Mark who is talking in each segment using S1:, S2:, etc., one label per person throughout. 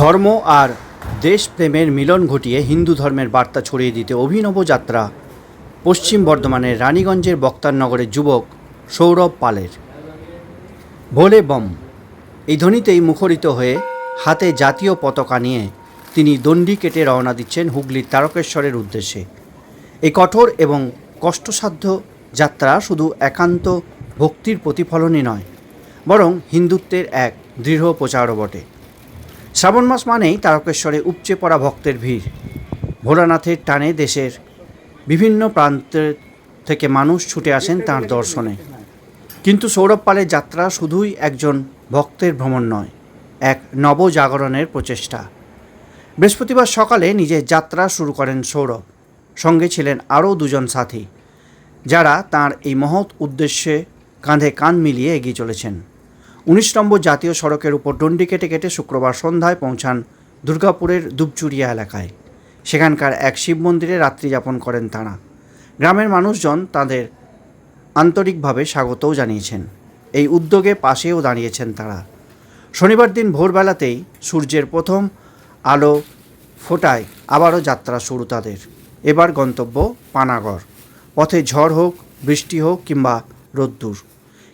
S1: ধর্ম আর দেশপ্রেমের মিলন ঘটিয়ে হিন্দু ধর্মের বার্তা ছড়িয়ে দিতে অভিনব যাত্রা। পশ্চিম বর্ধমানের রানীগঞ্জের বক্তারনগরের যুবক সৌরভ পালের। ভোলে বম। এই ধ্বনিতেই মুখরিত হয়ে হাতে জাতীয় পতাকা নিয়ে তিনি দণ্ডি কেটে রওনা দিচ্ছেন হুগলির তারকেশ্বরের উদ্দেশ্যে। এই কঠোর এবং কষ্টসাধ্য যাত্রা শুধু একান্ত ভক্তির প্রতিফলনই নয়, বরং হিন্দুত্বের এক দৃঢ় প্রচারও বটে। শ্রাবণ মাস মানেই তারকেশ্বরে উপচে পড়া ভক্তের ভিড়। ভোলানাথের টানে দেশের বিভিন্ন প্রান্তের থেকে মানুষ ছুটে আসেন তাঁর দর্শনে। কিন্তু সৌরভ পালের যাত্রা শুধুই একজন ভক্তের ভ্রমণ নয়, এক নবজাগরণের প্রচেষ্টা। বৃহস্পতিবার সকালে নিজের যাত্রা শুরু করেন সৌরভ। সঙ্গে ছিলেন আরও দুজন সাথী, যারা তার এই মহৎ উদ্দেশ্যে কাঁধে কাঁধ মিলিয়ে এগিয়ে চলেছেন। উনিশ নম্বর জাতীয় সড়কের উপর ডন্ডি কেটে কেটে শুক্রবার সন্ধ্যায় পৌঁছান দুর্গাপুরের দুবচুরিয়া এলাকায়। সেখানকার এক শিব মন্দিরে রাত্রি যাপন করেন তাঁরা। গ্রামের মানুষজন তাদের আন্তরিকভাবে স্বাগতও জানিয়েছেন। এই উদ্যোগে পাশেও দাঁড়িয়েছেন তারা। শনিবার দিন ভোরবেলাতেই সূর্যের প্রথম আলো ফোটায় আবারও যাত্রা শুরু তাদের। এবার গন্তব্য পানাগড়। পথে ঝড় হোক, বৃষ্টি হোক কিংবা রোদ্দুর।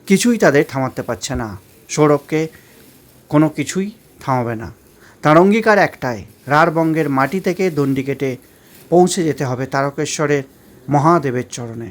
S1: কিছুই তাদের থামাতে পারছে না। সৌরভকে কোনো কিছুই থামাবে না। তার অঙ্গীকার একটাই রারবঙ্গের মাটি থেকে দণ্ডি কেটে পৌঁছে যেতে হবে তারকেশ্বরের মহাদেবের চরণে।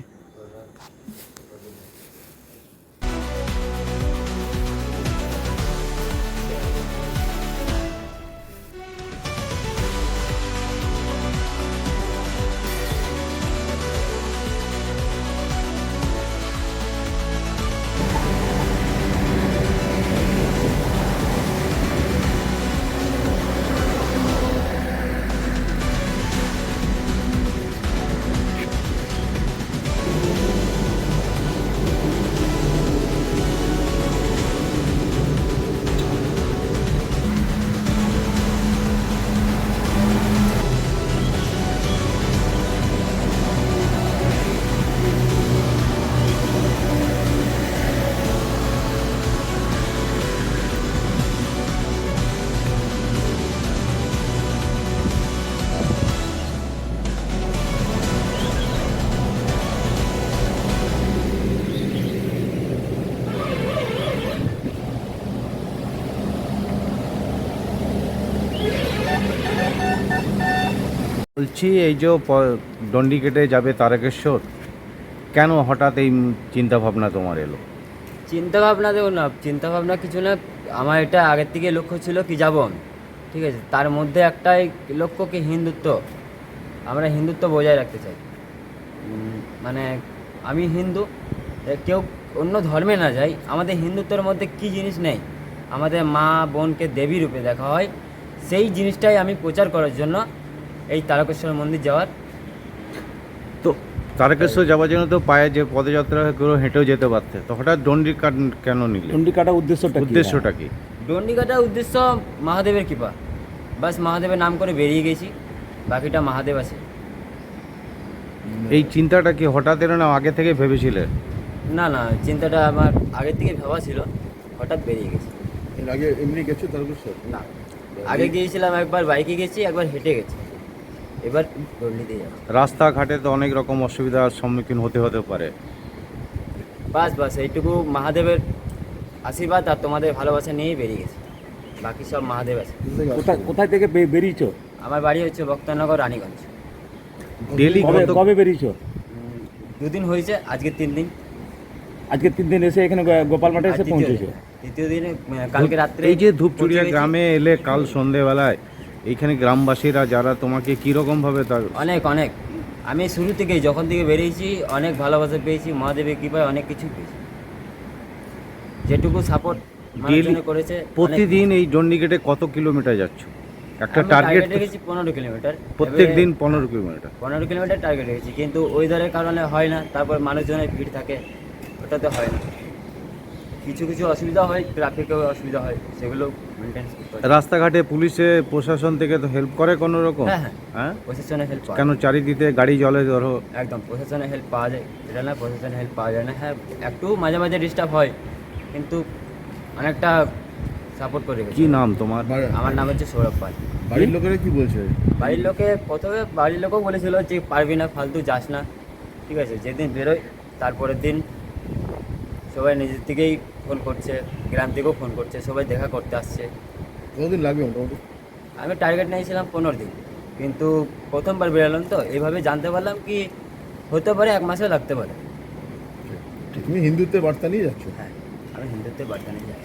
S2: বলছি, এই যে প- দণ্ডি কেটে যাবে তারকেশ্বর, কেন হঠাৎ এই চিন্তা ভাবনা তোমার এলো?
S3: চিন্তা ভাবনা দেখো না চিন্তা ভাবনা কিছু না, আমার এটা আগের থেকে লক্ষ্য ছিল কি যাব ঠিক আছে? তার মধ্যে একটাই লক্ষ্য কি হিন্দুত্ব, আমরা হিন্দুত্ব বজায় রাখতে চাই। মানে আমি হিন্দু কেউ অন্য ধর্মে না যাই, আমাদের হিন্দুত্বের মধ্যে কি জিনিস নেই? আমাদের মা বোনকে দেবী রূপে দেখা হয়, সেই জিনিসটাই আমি প্রচার করার জন্য এই তারকেশ্বর মন্দির যাওয়ার।
S2: তো তারকেশ্বর যাওয়ার জন্য তো পায়ে যে পদযাত্রা করে হেঁটেও যেতে পারতে। তো হঠাৎ দণ্ডি কাট কেন নিলে?
S4: ডন্ডি কাটা উদ্দেশ্যটা
S2: উদ্দেশ্যটা কি?
S3: দণ্ডি কাটার উদ্দেশ্য মহাদেবের কৃপা। বাস মহাদেবের নাম করে বেরিয়ে গেছি। বাকিটা মহাদেব আছে।
S2: এই চিন্তাটা কি হঠাৎ এলো না আগে থেকে ভেবেছিলে?
S3: না না চিন্তাটা আমার আগের থেকে ভাবা ছিল। হঠাৎ বেরিয়ে গেছি।
S4: এর আগে এমনি গেছো তারকেশ্বর?
S3: না আগে গিয়েছিলাম একবার বাইকে গেছি একবার হেঁটে গেছি। এবার যাব।
S2: রাস্তাঘাটে তো অনেক রকম অসুবিধার সম্মুখীন হতে হতে পারে।
S3: বাস বাস এইটুকু মহাদেবের আশীর্বাদ আর তোমাদের ভালোবাসা নিয়েই বেরিয়ে গেছে। বাকি সব মহাদেব আছে।
S4: কোথায় কোথায় থেকে বে- বেরিয়েছো?
S3: আমার বাড়ি হচ্ছে বক্তানগর রানীগঞ্জ।
S2: ডেলি
S4: কবে কবে বেরিয়েছো?
S3: উম, দুদিন হয়েছে আজকে তিন দিন।
S4: আজকে তিন দিন এসে এখানে গো- গোপাল মাঠে
S3: আর
S4: এসে
S3: দ্বিতীয়
S4: পৌঁছেছো?
S3: দিন- দ্বিতীয় দিনে কালকে রাত্রে
S2: এই যে
S3: পৌঁছে গেছি।
S2: গ্রামে এলে কাল সন্ধেবেলায় এইখানে গ্রামবাসীরা যারা তোমাকে কীরকম ভাবে তার
S3: অনেক অনেক। আমি শুরু থেকেই যখন থেকে বেরিয়েছি অনেক ভালোবাসা পেয়েছি মহাদেবের কৃপায় অনেক কিছু পেয়েছি। যেটুকু সাপোর্ট করেছে
S2: প্রতিদিন এই কেটে কত কিলোমিটার যাচ্ছ? একটা টার্গেট
S3: টার্গেট রেখেছি পনেরো কিলোমিটার।
S2: প্রত্যেক দিন পনেরো কিলোমিটার।
S3: পনেরো কিলোমিটার টার্গেট রেখেছি কিন্তু ওয়েদারের কারণে হয় না তারপর মানুষজনের ভিড় থাকে ওটাতে হয় না। কিছু কিছু অসুবিধা হয় ট্রাফিকেও অসুবিধা হয় সেগুলো মেনটেন্স করতে হয়
S2: রাস্তাঘাটে পুলিশে প্রশাসন থেকে তো হেল্প করে কোনো রকম?
S3: হ্যাঁ হ্যাঁ।
S2: হ্যাঁ?
S3: প্রশাসনের হেল্প
S2: কেন চারিদিকে গাড়ি জলে ধরো?
S3: একদম প্রশাসনের হেল্প পাওয়া যায়। এটা না প্রশাসনের হেল্প পাওয়া যায় না। হ্যাঁ একটু মাঝে মাঝে ডিস্টার্ব হয় কিন্তু অনেকটা সাপোর্ট করে
S2: কি নাম তোমার?
S3: আমার নাম হচ্ছে সৌরভ পাল।
S4: বাড়ির লোকেরা কি বলছে?
S3: বাড়ির লোকে প্রথমে বাড়ির লোকও বলেছিল যে পারবি না ফালতু যাস না। ঠিক আছে যেদিন বেরোয় তারপরের দিন সবাই নিজের থেকেই ফোন করছে গ্রাম থেকেও ফোন করছে সবাই দেখা করতে আসছে।
S4: কতদিন লাগবে মোটামুটি?
S3: আমি টার্গেট নিয়েছিলাম পনেরো দিন কিন্তু প্রথমবার বেরোলাম তো এইভাবে জানতে পারলাম কি হতে পারে এক মাসেও লাগতে পারে।
S4: তুমি হিন্দুত্বের বার্তা নিয়ে যাচ্ছ?
S3: হ্যাঁ আমি হিন্দুত্বের বার্তা নিয়ে যাই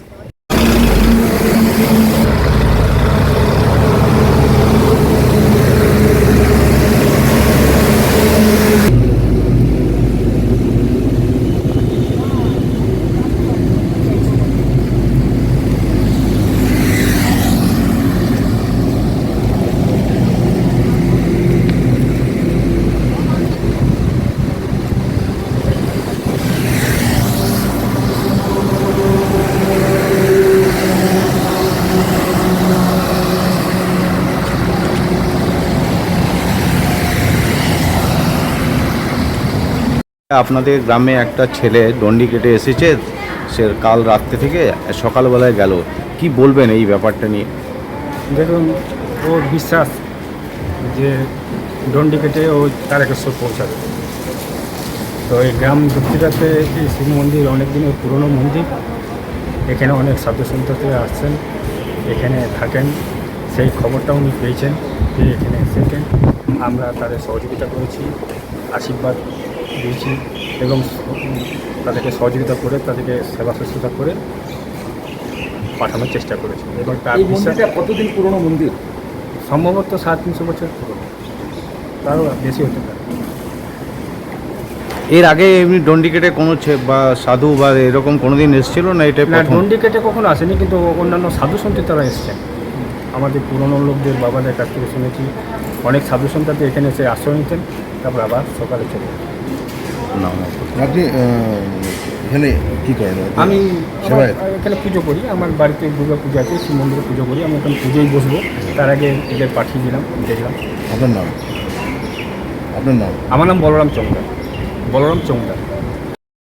S2: আপনাদের গ্রামে একটা ছেলে দণ্ডি কেটে এসেছে, সে কাল রাত্রে থেকে সকালবেলায় গেল। কি বলবেন এই ব্যাপারটা নিয়ে?
S5: দেখুন, ওর বিশ্বাস যে ডন্ডি কেটে ও তারকেশ্বর পৌঁছাবে। তো এই গ্রাম দক্ষিণাতে এই শিব মন্দির অনেক দিনের পুরনো মন্দির। এখানে অনেক সাধু সন্ততিরা আসছেন, এখানে থাকেন। সেই খবরটা উনি পেয়েছেন যে এখানে এসেছেন। আমরা তাদের সহযোগিতা করেছি, আশীর্বাদ দিয়েছি এবং তাদেরকে সহযোগিতা করে তাদেরকে সেবা শুশ্রূষা করে পাঠানোর চেষ্টা করেছি। এবং তার
S4: মন্দিরটা কতদিন পুরনো মন্দির?
S5: সম্ভবত সাড়ে তিনশো বছর পুরনো। তারও বেশি হতে পারে।
S2: এর আগে এমনি দণ্ডি কেটে কোনো ছে- বা সাধু বা এরকম কোনো দিন এসেছিল না এটা
S5: না
S2: প্রথম?
S5: ডন্ডি কেটে কখনো আসেনি কিন্তু অন্যান্য সাধু সন্ত তারা এসছেন। আমাদের পুরনো লোকদের বাবাদের কাছ থেকে শুনেছি। অনেক সাধু সন্তাতে এখানে এসে আশ্রয় নিতেন তারপর আবার সকালে চলে যেতেন।
S2: না,
S6: আপনি এখানে কি করেন?
S5: আমি এখানে পুজো করি। আমার বাড়িতে দুর্গা পুজো আছে শিব মন্দিরে পুজো করি। আমি এখন পুজোই বসবো। তার আগে এদের পাঠিয়ে দিলাম দেখলাম
S6: আপনার নাম? আপনার নাম?
S5: আমার নাম বলরাম চমদার বলরাম চৌমদার